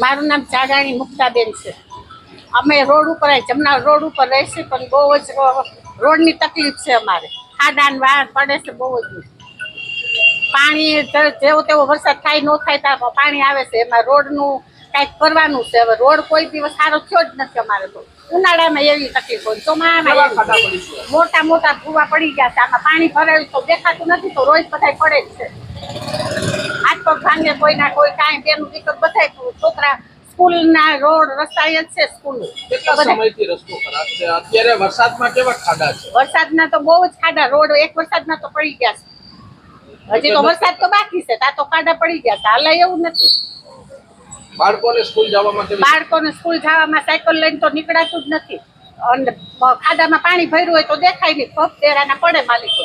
મારું નામ ચાગાણી મુક્તાબેન છે. અમે રોડ ઉપર જમના રોડ ઉપર રહીશું પણ બહુ જ રોડની તકલીફ છે અમારે. ખાડાન વાર પડે છે બહુ જ. પાણી જેવો તેવો વરસાદ થાય ન થાય ત્યાં પાણી આવે છે. એમાં રોડનું કાંઈક કરવાનું છે. હવે રોડ કોઈ દિવસ સારો થયો જ નથી અમારે તો. ઉનાળામાં એવી તકલીફ હોય. ચોમાસામાં. મોટા મોટા ભૂવા પડી ગયા છે. આમાં પાણી ભરેલું તો દેખાતું નથી તો રોજ બધા પડે જ છે. પગ ભાંગે કોઈના કોઈ કાંઈ બેનું દીકત બધાય છોકરા સ્કૂલના રોડ રસ્તા જ છે સ્કૂલ. કેટલા સમયથી રસ્તો ખરાબ છે? અત્યારે વરસાદમાં કેવા ખાડા છે? વરસાદના તો બહુ જ ખાડા. રોડ એક વરસાદના તો પડી ગયા છે. હજી તો વરસાદ તો બાકી છે. તા તો ખાડા પડી ગયા છે. હાલ એવું નથી. બાળકોને સ્કૂલ જવામાં બાળકોને સ્કૂલ જવામાં સાયકલ લઈને તો નીકળાતું જ નથી. અને ખાડામાં પાણી ભર્યું હોય તો દેખાય નહીં. પગ દેરાના પડે માલિકો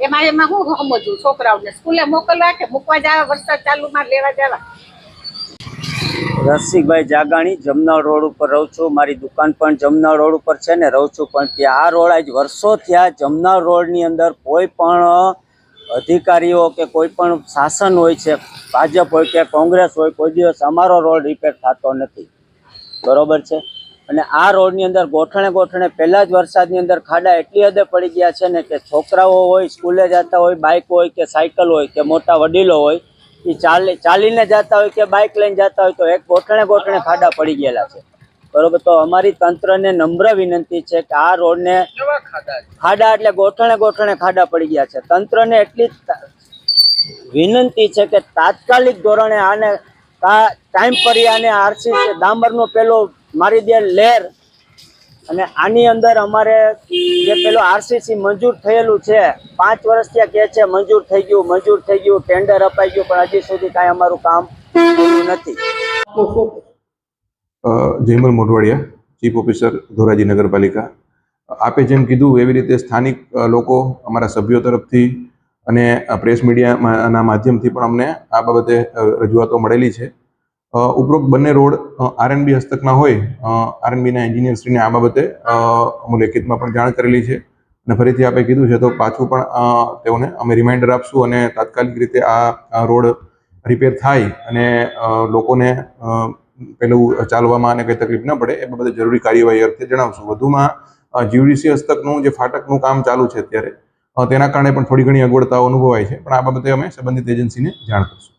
એમાં એમાં હું સમજવું છોકરાઓને સ્કૂલે મોકલવા કે મૂકવા જવા વરસાદ ચાલુમાં લેવા જવા રસિકભાઈ જાગાણી, જમનાળ રોડ ઉપર રહું છું. મારી દુકાન પણ જમનાળ રોડ ઉપર છે ને, રહું છું. પણ ત્યાં આ રોડ આજ વર્ષો થયા જમનાળ રોડની અંદર કોઈ પણ અધિકારીઓ કે કોઈ પણ શાસન હોય છે, ભાજપ હોય કે કોંગ્રેસ હોય, કોઈ દિવસ અમારો રોડ રિપેર થતો નથી. બરોબર છે? અને આ રોડની અંદર ગોઠણે ગોઠણે પહેલાં જ વરસાદની અંદર ખાડા એટલી હદે પડી ગયા છે ને કે છોકરાઓ હોય સ્કૂલે જતા હોય બાઇક હોય કે સાયકલ હોય કે મોટા વડીલો હોય એ ચાલી ચાલીને જતા હોય કે બાઇક લઈને જતા હોય તો એક ગોઠણે ગોઠણે ખાડા પડી ગયેલા છે. બરોબર તો અમારી તંત્રને નમ્ર વિનંતી છે કે આ રોડને ખાડા એટલે ગોઠણે ગોઠણે ખાડા પડી ગયા છે. તંત્રને એટલી વિનંતી છે કે તાત્કાલિક ધોરણે આને ટાઈમ પરી અને આરસી ડામરનો પેલો મારી દે લેર અને આની અંદર અમારે જે પેલો આરસીસી મંજૂર થયેલું છે, પાંચ વર્ષ ત્યાં કહે છે, મંજૂર થઈ ગયું, મંજૂર થઈ ગયું ટેન્ડર અપાઈ ગયું, પણ હજી સુધી કાંઈ અમારું કામ થયું નથી. જયમલ મોઢવાડિયા ચીફ ઓફિસર ધોરાજી નગરપાલિકા. આપે જેમ કીધું, એવી રીતે સ્થાનિક લોકો અમારા સભ્યો તરફથી અને પ્રેસ મીડિયાના માધ્યમથી પણ અમને આ બાબતે રજૂઆતો મળેલી છે. ઉપરોક્ત બંને રોડ આરએનબી હસ્તકના હોય આરએનબીના એન્જિનિયરશ્રીને આ બાબતે અ, લેખિતમાં પણ જાણ કરેલી છે. અને ફરીથી આપે કીધું છે તો પાછું પણ તેઓને અમે રિમાઇન્ડર આપશું અને તાત્કાલિક રીતે આ રોડ રિપેર થાય અને લોકોને પેલું ચાલવામાં અને કંઈ તકલીફ ન પડે એ બાબતે જરૂરી કાર્યવાહી અર્થે જણાવશું. વધુમાં જીવડીસી હસ્તકનું જે ફાટકનું કામ ચાલુ છે અત્યારે તેના કારણે પણ થોડી ઘણી અગવડતાઓ અનુભવાય છે. પણ આ બાબતે અમે સંબંધિત એજન્સીને જાણ કરશું.